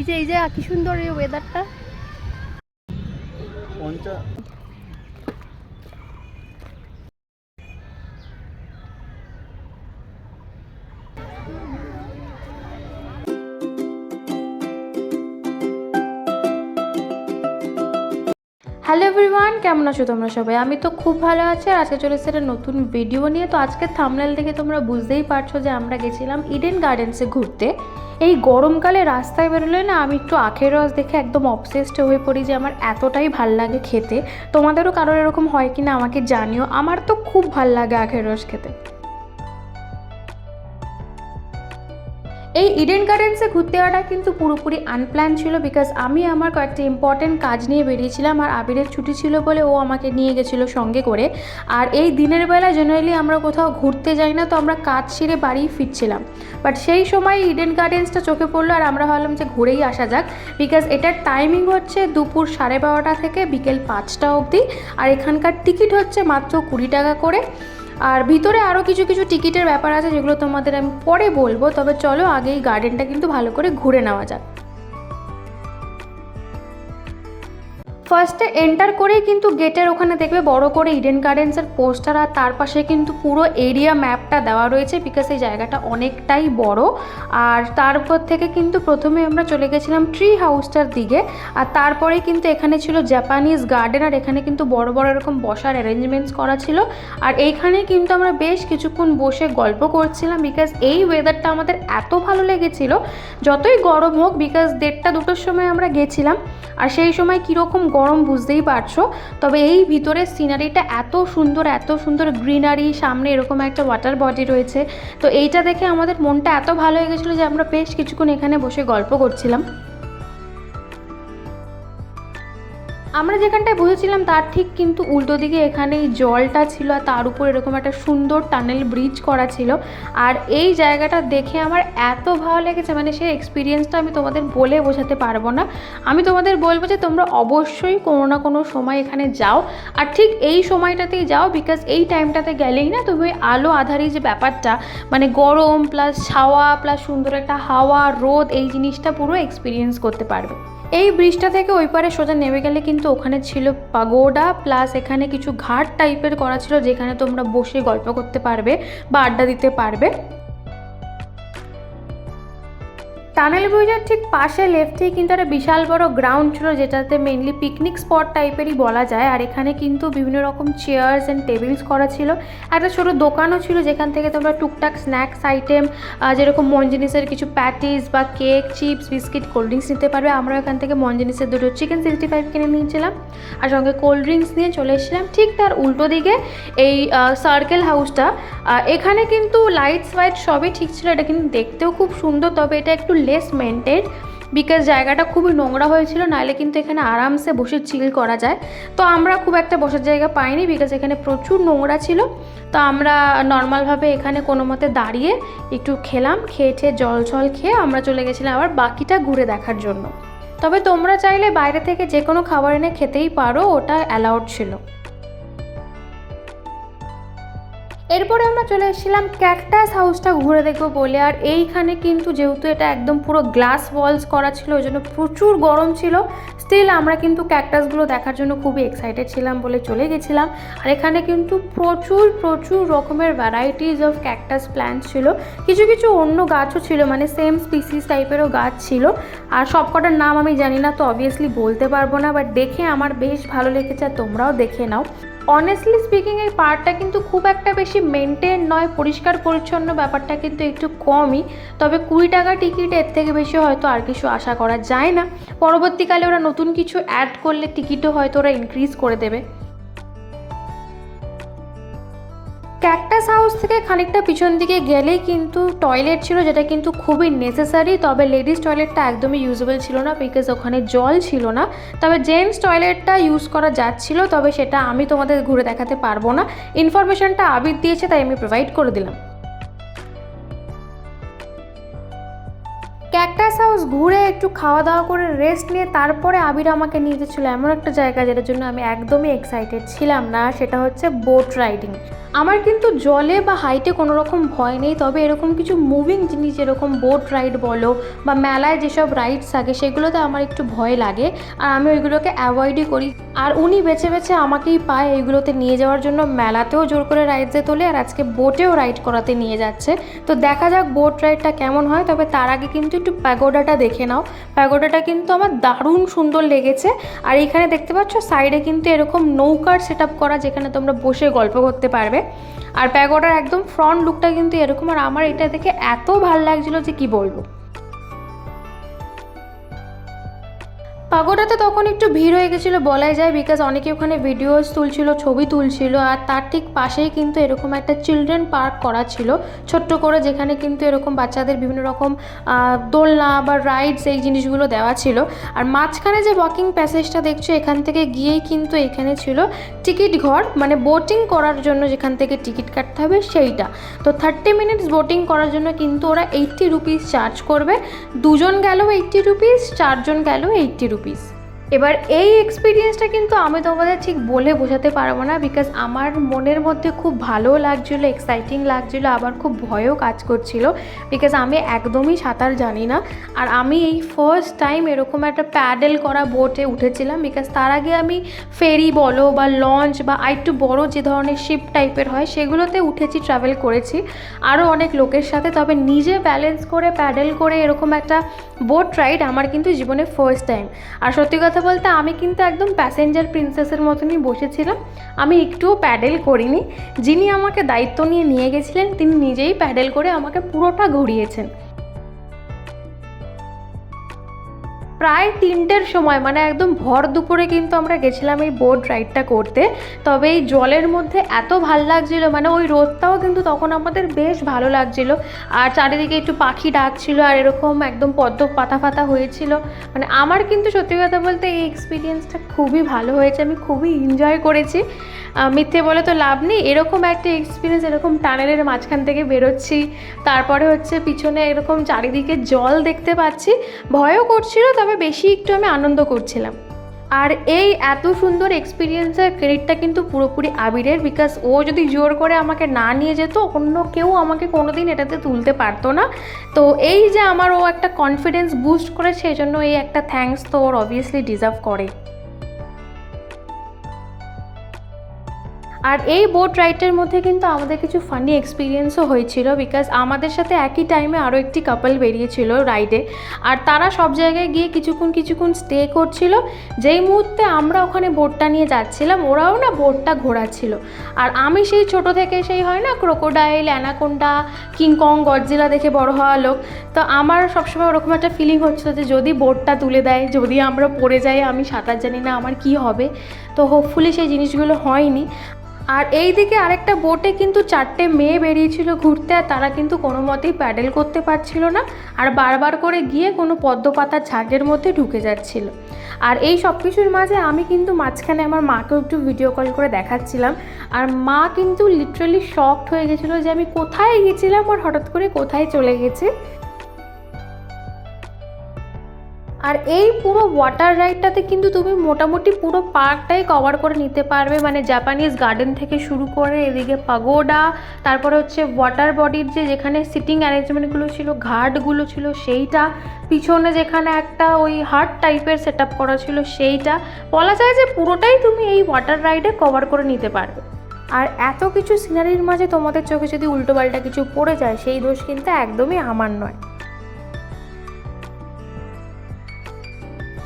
এই যে এই যে কি সুন্দর এই ওয়েদারটা হ্যালো এভরিওয়ান, কেমন আছো তোমরা সবাই? আমি তো খুব ভালো আছি আর আজকে চলে একটা নতুন ভিডিও নিয়ে। তো আজকে থামনেল দেখে তোমরা বুঝতেই পারছ যে আমরা গেছিলাম ইডেন গার্ডেন্সে ঘুরতে। এই গরমকালে রাস্তায় বেরোলে না আমি একটু আখের রস দেখে একদম অবসেসড হয়ে পড়ি যে আমার এতটাই ভালো লাগে খেতে। তোমাদেরও কারোর এরকম হয় কি না আমাকে জানিও। আমার তো খুব ভালো লাগে আখের রস খেতে। এই ইডেন গার্ডেন্সে ঘুরতে যাওয়াটা কিন্তু পুরোপুরি আনপ্ল্যান ছিল বিকজ আমি আমার কয়েকটা ইম্পর্টেন্ট কাজ নিয়ে বেরিয়েছিলাম আর আবিরের ছুটি ছিল বলে ও আমাকে নিয়ে গেছিল সঙ্গে করে। আর এই দিনের বেলা জেনারেলি আমরা কোথাও ঘুরতে যাই না, তো আমরা কাজ সেরে বাড়ি ফিরছিলাম। বাট সেই সময় ইডেন গার্ডেন্সটা চোখে পড়ল আর আমরা ভাবলাম যে ঘুরেই আসা যাক বিকজ এটার টাইমিং হচ্ছে দুপুর সাড়ে বারোটা থেকে বিকেল পাঁচটা অবধি আর এখানকার টিকিট হচ্ছে মাত্র কুড়ি টাকা করে। আর ভিতরে আরও কিছু কিছু টিকিটের ব্যাপার আছে যেগুলো তোমাদের আমি পরে বলব, তবে চলো আগে এই গার্ডেনটা কিন্তু ভালো করে ঘুরে নেওয়া যাক। ফার্স্টে এন্টার করেই কিন্তু গেটের ওখানে দেখবে বড় করে ইডেন গার্ডেন্সের পোস্টার আর তার পাশে কিন্তু পুরো এরিয়া ম্যাপটা দেওয়া রয়েছে বিকজ এই জায়গাটা অনেকটাই বড়। আর তারপর থেকে কিন্তু প্রথমে আমরা চলে গেছিলাম ট্রি হাউসটার দিকে। আর তারপরে কিন্তু এখানে ছিল জাপানিজ গার্ডেন আর এখানে কিন্তু বড় বড় এরকম বসার অ্যারেঞ্জমেন্টস করা ছিল। আর এইখানে কিন্তু আমরা বেশ কিছুক্ষণ বসে গল্প করছিলাম বিকজ এই ওয়েদারটা আমাদের এত ভালো লেগেছিল। যতই গরম হোক বিকজ দেড়টা দুটোর সময় আমরা গেছিলাম। আর সেই সময় কীরকম গরম বুঝতেই পারছ। তবে এই ভিতরের সিনারিটা এত সুন্দর এত সুন্দর গ্রিনারি সামনে এরকম একটা ওয়াটার বডি রয়েছে। তো এইটা দেখে আমাদের মনটা এত ভালো হয়ে গেছিল যে আমরা বেশ কিছুক্ষণ এখানে বসে গল্প করছিলাম। আমরা যেখানটায় বসেছিলাম, তার ঠিক কিন্তু উল্টো দিকে এখানে এই জলটা ছিল আর তার উপর এরকম একটা সুন্দর টানেল ব্রিজ করা ছিল। আর এই জায়গাটা দেখে আমার এত ভালো লেগেছে মানে সেই এক্সপিরিয়েন্সটা আমি তোমাদের বলে বোঝাতে পারব না। আমি তোমাদের বলব যে তোমরা অবশ্যই কোনো না কোনো সময় এখানে যাও। আর ঠিক এই সময়টাতেই যাও বিকজ এই টাইমটাতে গেলেই না তুমি ওই আলো আধারি যে ব্যাপারটা মানে গরম প্লাস ছাওয়া প্লাস সুন্দর একটা হাওয়া, রোদ, এই জিনিসটা পুরো এক্সপিরিয়েন্স করতে পারবে। এই ব্রিজটা থেকে ওই পারে সোজা নেমে গেলে কিন্তু ওখানে ছিল পাগোডা প্লাস এখানে কিছু ঘাট টাইপের করা ছিল, যেখানে তোমরা বসে গল্প করতে পারবে বা আড্ডা দিতে পারবে। টানেল ব্রিজের ঠিক পাশে লেফটেই কিন্তু একটা বিশাল বড় গ্রাউন্ড ছিল, যেটাতে মেনলি পিকনিক স্পট টাইপেরই বলা যায়। আর এখানে কিন্তু বিভিন্ন রকম চেয়ার্স অ্যান্ড টেবিলস করা ছিল। একটা ছোটো দোকানও ছিল, যেখান থেকে তোমরা টুকটাক স্ন্যাক্স আইটেম যেরকম মন জিনিসের কিছু প্যাটিস বা cake chips biscuit cold drinks নিতে পারবে। আমরা এখান থেকে মন জিনিসের দুটো চিকেন সিক্সটি ফাইভ কিনে নিয়েছিলাম। আর সঙ্গে কোল্ড ড্রিঙ্কস নিয়ে চলে এসেছিলাম ঠিক তার উল্টো দিকে এই সার্কেল হাউসটা এখানে কিন্তু লাইটস ফাইট সবই ঠিক ছিল। এটা কিন্তু দেখতেও খুব সুন্দর, তবে এটা একটু লেস মেনটেন বিকজ জায়গাটা খুবই নোংরা হয়েছিল, নাহলে কিন্তু এখানে আরামসে বসে চিল করা যায়। তো আমরা খুব একটা বসার জায়গা পাইনি বিকজ এখানে প্রচুর নোংরা ছিল। তো আমরা নর্মালভাবে এখানে কোনো মতে দাঁড়িয়ে একটু খেলাম, খেয়ে ঠেয়ে জল জল খেয়ে আমরা চলে গেছিলাম আবার বাকিটা ঘুরে দেখার জন্য। তবে তোমরা চাইলে বাইরে থেকে যে কোনো খাবার এনে খেতেই পারো, ওটা অ্যালাউড ছিল। এরপরে আমরা চলে এসেছিলাম ক্যাকটাস হাউসটা ঘুরে দেখব বলে। আর এইখানে কিন্তু যেহেতু এটা একদম পুরো গ্লাস ওয়ালস করা ছিল, ওই জন্য প্রচুর গরম ছিল। স্টিল আমরা কিন্তু ক্যাকটাসগুলো দেখার জন্য খুবই এক্সাইটেড ছিলাম বলে চলে গেছিলাম। আর এখানে কিন্তু প্রচুর প্রচুর রকমের ভ্যারাইটিস অফ ক্যাকটাস প্ল্যান্টস ছিল। কিছু কিছু অন্য গাছও ছিল মানে সেম স্পিসিস টাইপেরও গাছ ছিল। আর সবকটার নাম আমি জানি না, তো অবভিয়াসলি বলতে পারব না বাট দেখে আমার বেশ ভালো লেগেছে, আর তোমরাও দেখে নাও। অনেস্টলি স্পিকিং এই পার্টটা কিন্তু খুব একটা বেশি মেনটেন নয়, পরিষ্কার পরিচ্ছন্ন ব্যাপারটা কিন্তু একটু কমই। তবে কুড়ি টাকা টিকিট এর থেকে বেশি হয়তো আর কিছু আশা করা যায় না। পরবর্তীকালে ওরা নতুন কিছু অ্যাড করলে টিকিটও হয়তো ওরা ইনক্রিজ করে দেবে। ক্যাকটাস হাউস থেকে খানিকটা পিছন দিকে গেলেই কিন্তু টয়লেট ছিল, যেটা কিন্তু খুবই নেসেসারি তবে লেডিস টয়লেটটা একদমই ইউজেবল ছিল না বিকজ ওখানে জল ছিল না। তবে জেন্টস টয়লেটটা ইউজ করা যাচ্ছিল, তবে সেটা আমি তোমাদের ঘুরে দেখাতে পারব না। ইনফরমেশনটা আবির দিয়েছে, তাই আমি প্রোভাইড করে দিলাম। ক্যাকটাস হাউস ঘুরে একটু খাওয়া দাওয়া করে রেস্ট নিয়ে তারপরে আবির আমাকে নিয়ে যেছিল এমন একটা জায়গা, যেটার জন্য আমি একদমই এক্সাইটেড ছিলাম না, সেটা হচ্ছে বোট রাইডিং আমার কিন্তু জলে বা হাইটে কোনো রকম ভয় নেই, তবে এরকম কিছু মুভিং জিনিস, যেরকম বোট রাইড বলো বা মেলায় যেসব রাইডস থাকে, সেগুলোতে আমার একটু ভয় লাগে। আর আমি ওইগুলোকে অ্যাভয়েডই করি। আর উনি বেছে বেছে আমাকেই পায় এইগুলোতে নিয়ে যাওয়ার জন্য। মেলাতেও জোর করে রাইডসে তোলে, আর আজকে বোটেও রাইড করাতে নিয়ে যাচ্ছে। তো দেখা যাক বোট রাইডটা কেমন হয়, তবে তার আগে কিন্তু একটু প্যাগোডাটা দেখে নাও। প্যাগোডাটা কিন্তু আমার দারুণ সুন্দর লেগেছে। আর এখানে দেখতে পাচ্ছ সাইডে কিন্তু এরকম নৌকার সেট করা, যেখানে তোমরা বসে গল্প করতে পারবে। আর প্যাগোডার একদম ফ্রন্ট লুকটা কিন্তু এরকম। আর আমার এটা দেখে এত ভালো লাগছিল যে কি বলব। পাগোডাতে তখন একটু ভিড় হয়ে গেছিল, বলাই যায় বিকজ অনেকে ওখানে ভিডিওস তুলছিল, ছবি তুলছিল, আর তার ঠিক পাশেই কিন্তু এরকম একটা চিলড্রেন পার্ক করা ছিল, ছোট্ট করে যেখানে কিন্তু এরকম বাচ্চাদের বিভিন্ন রকম দোলনা বা রাইডস এই জিনিসগুলো দেওয়া ছিল। আর মাঝখানে যে ওয়াকিং প্যাসেজটা দেখছ, এখান থেকে গিয়েই কিন্তু এখানে ছিল টিকিট ঘর মানে বোটিং করার জন্য যেখান থেকে টিকিট কাটতে হবে সেইটা। তো থার্টি মিনিটস বোটিং করার জন্য কিন্তু ওরা এইট্টি রুপিস চার্জ করবে। দুজন গেলেও এইট্টি রুপিস চারজন গেলেও এইট্টি রুপিস রুপিস এবার এই এক্সপিরিয়েন্সটা কিন্তু আমি তোমাদের ঠিক বলে বোঝাতে পারব না বিকজ আমার মনের মধ্যে খুব ভালো লাগছিল এক্সাইটিং লাগছিল, আবার খুব ভয়ও কাজ করছিল বিকজ আমি একদমই সাঁতার জানি না। আর আমি এই ফার্স্ট টাইম এরকম একটা প্যাডেল করা বোটে উঠেছিলাম বিকজ তার আগে আমি ফেরি বলো বা লঞ্চ বা আরেকটু বড় যে ধরনের শিপ টাইপের হয় সেগুলোতে উঠেছি ট্রাভেল করেছি। আরও অনেক লোকের সাথে তবে নিজে ব্যালেন্স করে প্যাডেল করে এরকম একটা বোট রাইড আমার কিন্তু জীবনে ফার্স্ট টাইম আর সত্যি কথা বলতে আমি কিন্তু একদম প্যাসেঞ্জার প্রিন্সেসের মতনই বসেছিলাম। আমি একটুও প্যাডেল করিনি। যিনি আমাকে দায়িত্ব নিয়ে নিয়ে গেছিলেন, তিনি নিজেই প্যাডেল করে আমাকে পুরোটা ঘুরিয়েছেন। প্রায় তিনটের সময় মানে একদম ভর দুপুরে কিন্তু আমরা গেছিলাম এই বোট রাইডটা করতে। তবে এই জলের মধ্যে এত ভালো লাগছিল মানে ওই রোদটাও কিন্তু তখন আমাদের বেশ ভালো লাগছিল। আর চারিদিকে একটু পাখি ডাকছিল আর এরকম একদম পদ্ম পাতা পাতা হয়েছিল। মানে আমার কিন্তু সত্যি কথা বলতে এই এক্সপিরিয়েন্সটা খুবই ভালো হয়েছে, আমি খুবই এনজয় করেছি। মিথ্যে বলে তো লাভ নেই, এরকম একটা এক্সপিরিয়েন্স এরকম টানেলের মাঝখান থেকে বেরোচ্ছি। তারপরে হচ্ছে পিছনে এরকম চারিদিকে জল দেখতে পাচ্ছি। ভয়ও করছিল, তবে বেশি একটু আমি আনন্দ করছিলাম। আর এই এত সুন্দর এক্সপিরিয়েন্সের ক্রেডিটটা কিন্তু পুরোপুরি আবিরের বিকজ ও যদি জোর করে আমাকে না নিয়ে যেত, অন্য কেউ আমাকে কোনো দিন এটাতে তুলতে পারতো না। তো এই যে আমার ও একটা কনফিডেন্স বুস্ট করে সেই জন্য এই একটা থ্যাঙ্কস তো ওর অবভিয়াসলি ডিজার্ভ করে। আর এই বোট রাইডের মধ্যে কিন্তু আমাদের কিছু ফানি এক্সপিরিয়েন্সও হয়েছিল বিকজ আমাদের সাথে একই টাইমে আরও একটি কাপল বেরিয়েছিল রাইডে আর তারা সব জায়গায় গিয়ে কিছুক্ষণ কিছুক্ষণ স্টে করছিল। যেই মুহূর্তে আমরা ওখানে বোটটা নিয়ে যাচ্ছিলাম, ওরাও না বোটটা ঘোরাচ্ছিল। আর আমি সেই ছোট থেকে সেই হয় না ক্রোকোডাইল অ্যানাকোন্ডা কিংকং গডজিলা দেখে বড় হওয়া লোক। তো আমার সবসময় ওরকম একটা ফিলিং হচ্ছিল যে যদি বোটটা তুলে দেয়, যদি আমরা পড়ে যাই, আমি সাঁতার জানি না আমার কি হবে। তো হোপফুলি সেই জিনিসগুলো হয়নি। আর এই দিকে আরেকটা বোটে কিন্তু চারটে মেয়ে বেরিয়েছিল ঘুরতে, আর তারা কিন্তু কোনো মতেই প্যাডেল করতে পারছিল না, আর বারবার করে গিয়ে কোনো পদ্ম পাতার ঝাঁকের মধ্যে ঢুকে যাচ্ছিল। আর এই সব কিছুর মাঝে আমি কিন্তু মাঝখানে আমার মাকেও একটু ভিডিও কল করে দেখাচ্ছিলাম, আর মা কিন্তু লিটারালি শকড হয়ে গেছিল যে আমি কোথায় গেছিলাম আর হঠাৎ করে কোথায় চলে গেছে। আর এই পুরো ওয়াটার রাইডটাতে কিন্তু তুমি মোটামুটি পুরো পার্কটাই কভার করে নিতে পারবে। মানে জাপানিজ গার্ডেন থেকে শুরু করে এদিকে পাগোডা তারপরে হচ্ছে ওয়াটার বডির যে যেখানে সিটিং অ্যারেঞ্জমেন্টগুলো ছিল, ঘাটগুলো ছিল, সেইটা। পিছনে যেখানে একটা ওই হার্ট টাইপের সেট করা ছিল, সেইটা। বলা যায় যে পুরোটাই তুমি এই ওয়াটার রাইডে কভার করে নিতে পারবে। আর এত কিছু সিনারির মাঝে তোমাদের চোখে যদি উল্টোপাল্টা কিছু পড়ে যায়, সেই দোষ কিন্তু একদমই আমার নয়।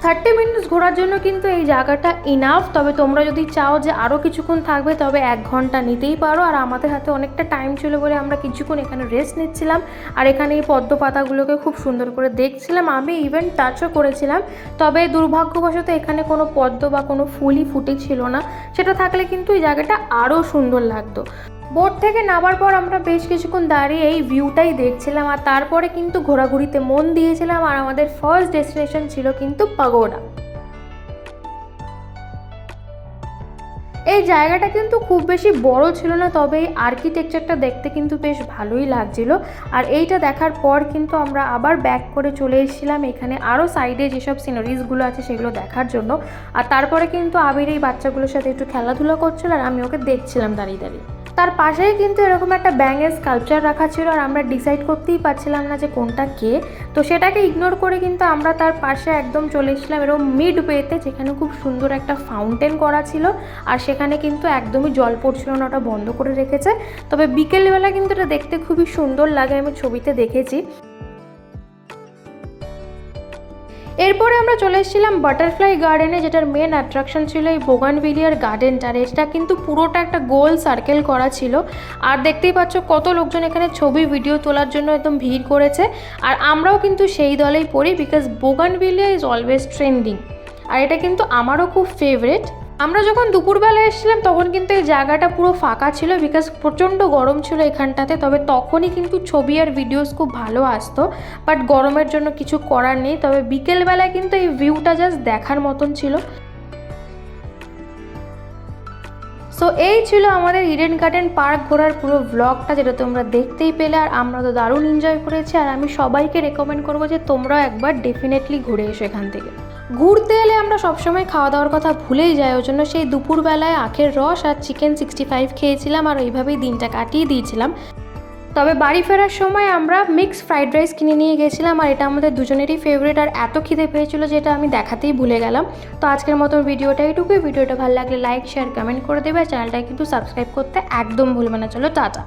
থার্টি মিনিটস ঘোরার জন্য কিন্তু এই জায়গাটা ইনাফ তবে তোমরা যদি চাও যে আরও কিছুক্ষণ থাকবে, তবে এক ঘণ্টা নিতেই পারো। আর আমাদের হাতে অনেকটা টাইম ছিল বলে আমরা কিছুক্ষণ এখানে রেস্ট নিচ্ছিলাম। আর এখানে এই পদ্ম পাতাগুলোকে খুব সুন্দর করে দেখছিলাম। আমি ইভেন টাচও করেছিলাম। তবে দুর্ভাগ্যবশত এখানে কোনো পদ্ম বা কোনো ফুলই ফুটেছিল না। সেটা থাকলে কিন্তু এই জায়গাটা আরও সুন্দর লাগতো। বোট থেকে নামার পর আমরা বেশ কিছুক্ষণ দাঁড়িয়ে এই ভিউটাই দেখছিলাম আর তারপরে কিন্তু ঘোরাঘুরিতে মন দিয়েছিলাম আর আমাদের ফার্স্ট ডেস্টিনেশন ছিল কিন্তু পাগোডা। এই জায়গাটা কিন্তু খুব বেশি বড় ছিল না, তবে এই আর্কিটেকচারটা দেখতে কিন্তু বেশ ভালোই লাগছিল। আর এইটা দেখার পর কিন্তু আমরা আবার ব্যাক করে চলে এসেছিলাম এখানে আরও সাইডে যেসব সিনারিজগুলো আছে সেগুলো দেখার জন্য। আর তারপরে কিন্তু আবির এই বাচ্চাগুলোর সাথে একটু খেলাধুলা করছিল আর আমি ওকে দেখছিলাম দাঁড়িয়ে দাঁড়িয়ে। তার পাশেই কিন্তু এরকম একটা ব্যাঙের স্কাল্পচার রাখা ছিল আর আমরা ডিসাইড করতেই পারছিলাম না যে কোনটা কে। তো সেটাকে ইগনোর করে কিন্তু আমরা তার পাশে একদম চলে এসেছিলাম এরকম মিড ওয়েতে যেখানে খুব সুন্দর একটা ফাউন্টেন করা ছিল আর সেখানে কিন্তু একদমই জল পড়ছিল না, ওটা বন্ধ করে রেখেছে। তবে বিকেলবেলা কিন্তু এটা দেখতে খুবই সুন্দর লাগে, আমি ছবিতে দেখেছি। এরপরে আমরা চলে এসেছিলাম বাটারফ্লাই গার্ডেনে যেটার মেন অ্যাট্রাকশন ছিল এই বোগানভিলিয়ার গার্ডেনটা আর এটা কিন্তু পুরোটা একটা গোল সার্কেল করা ছিল। আর দেখতেই পাচ্ছ কত লোকজন এখানে ছবি ভিডিও তোলার জন্য একদম ভিড় করেছে। আর আমরাও কিন্তু সেই দলেই পড়ি because bougainvillea is always trending আর এটা কিন্তু আমারও খুব ফেভারেট আমরা যখন দুপুরবেলা এসেছিলাম, তখন কিন্তু এই জায়গাটা পুরো ফাঁকা ছিল বিকজ প্রচণ্ড গরম ছিল এখানটাতে। তবে তখনই কিন্তু ছবি আর ভিডিওস খুব ভালো আসতো বাট গরমের জন্য কিছু করার নেই। তবে বিকেলবেলায় কিন্তু এই ভিউটা জাস্ট দেখার মতন ছিল। সো এই ছিল আমাদের ইডেন গার্ডেন পার্ক ঘোরার পুরো ব্লগটা যেটা তোমরা দেখতেই পেলে, আর আমরা তো দারুণ এনজয় করেছি। আর আমি সবাইকে রেকমেন্ড করব যে তোমরাও একবার ডেফিনেটলি ঘুরে এসো এখান থেকে। ঘুরতে এলে আমরা সবসময় খাওয়া দাওয়ার কথা ভুলেই যাই ওই জন্য সেই দুপুরবেলায় আখের রস আর চিকেন সিক্সটি ফাইভ খেয়েছিলাম আর ওইভাবেই দিনটা কাটিয়ে দিয়েছিলাম। তবে বাড়ি ফেরার সময় আমরা মিক্স ফ্রাইড রাইস কিনে নিয়ে গেছিলাম আর এটা আমাদের দুজনেরই ফেভারিট আর এত খিদে পেয়েছিল যেটা আমি দেখাতেই ভুলে গেলাম। তো আজকের মতো ভিডিওটা এইটুকুই ভিডিওটা ভালো লাগলে লাইক শেয়ার কমেন্ট করে দেবে। আর চ্যানেলটা কিন্তু সাবস্ক্রাইব করতে একদম ভুলবে না। চলো, টাটা।